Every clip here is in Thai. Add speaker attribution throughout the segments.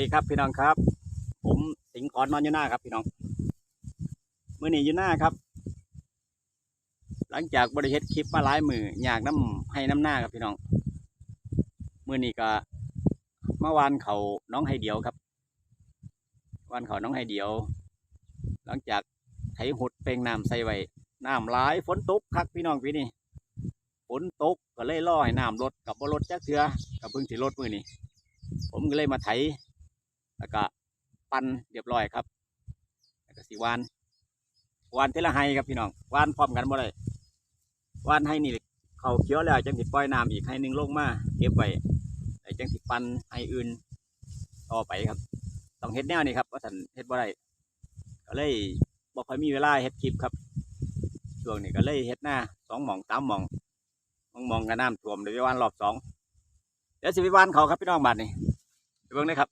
Speaker 1: ดีครับพี่น้องครับ ผมสิงห์ขอนนอนยูน้าครับพี่น้องมื่อนี้ยูน้าครับ หลังจากบริเฮ็ดคลิปมาหลายมืออยากน้ำให้น้ำหน้าครับพี่น้องมื่อนี้ก็เมื่อวานเขาน้องไฮเดียวครับวานเขาน้องไฮเดียว หลังจากไถหดเป่งน้ำใส่ไว้น้ำหลายฝนตกคักพี่น้องพี่นี่ฝนตกก็เลยล่อให้น้ำลดกับบ่ลดจักเทือกับเพิ่งสิลดมือนี้ผมก็เลยมาไถ แล้วก็ปั้นเรียบร้อยครับแล้วก็สีวานวานเทละไฮครับพี่น้องวานพร้อมกันบ่ได้วานให้นี่เขาเขียวแล้วจังสิปล่อยน้ำอีกให้หนึ่งลงมาเก็บไว้ไอ้จังสิปั้นให้อื่นต่อไปครับต้องเฮ็ดแนวนี้ครับว่าสันเฮ็ดบ่ได้ก็เลยบ่ค่อยมีเวลาเฮ็ดคลิปครับช่วงนี้ก็เลยเฮ็ดหน้าสองหม่องสามหม่องมองมองกับน้ำท่วมเดี๋ยววานรอบสองเดี๋ยวสิวานเขาครับพี่น้องบัดนี้ไปเบิ่งเลยครับ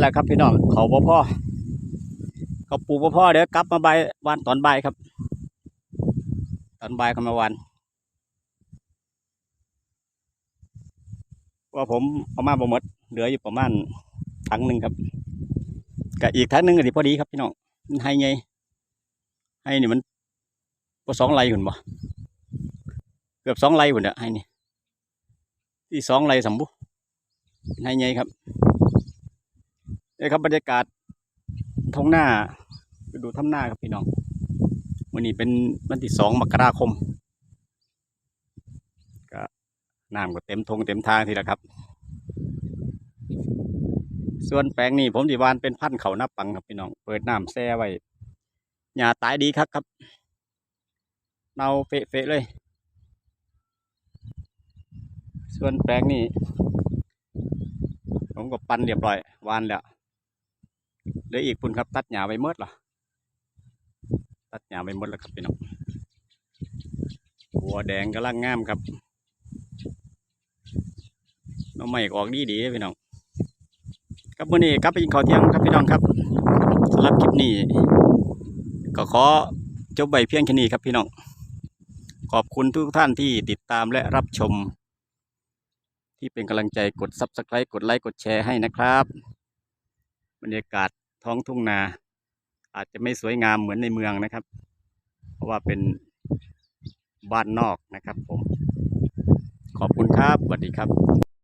Speaker 1: แล้วครับพี่น้องเขาบ่พ่อเขาปูบ่พ่อเดี๋ยวกลับมาใบาวานตอนใบครับ ตอนใบ่ายเขามาวานว่าผมเอามาบ่หมดเหลืออยู่ประมาณถังหนึ่งครับกับอีกถังหนึ่งก็สิพอดีครับพี่น้องให้ไงให้นี่มันก็สองไรหุ่นบ่เกือบสองไรหุ่นอะให้นี่ที่สองไรสมบูรณ์ให้ไงครับ นี่ครับบรรยากาศท้องหน้าไปดูท้ำหน้าครับพี่น้องวันนี้เป็นวันที่สองมกราคมก็น้ำก็เต็มทงเต็มทางทีละครับ ส่วนแปลงนี้ผมดีวานเป็นพันเขาหน้าปังครับพี่น้อง เปิดน้ำแช่ไว้หญ้าตายดีครับครับเนาเฟะเฟะเลย ส่วนแปลงนี้ผมก็ปั้นเรียบร้อยวานแล้ว เหลืออีกปุ่นครับ ตัดหญ้าไปหมดเหรอตัดหญ้าไปหมดแล้วครับพี่น้องหัวแดงกำลังงามครับน้องใหม่ออกดีดีพี่น้องครับวันนี้กลับไปกินข้าวเที่ยงครับพี่น้องครับสำหรับคลิปนี้ ก็ขอจบใบเพียงแค่นี้ครับพี่น้องขอบคุณทุกท่านที่ติดตามและรับชม ที่เป็นกำลังใจกด subscribe กดไลค์กดแชร์ให้นะครับ บรรยากาศ ท้องทุ่งนา อาจจะไม่สวยงามเหมือนในเมืองนะครับ เพราะว่าเป็นบ้านนอกนะครับผม ขอบคุณครับสวัสดีครับ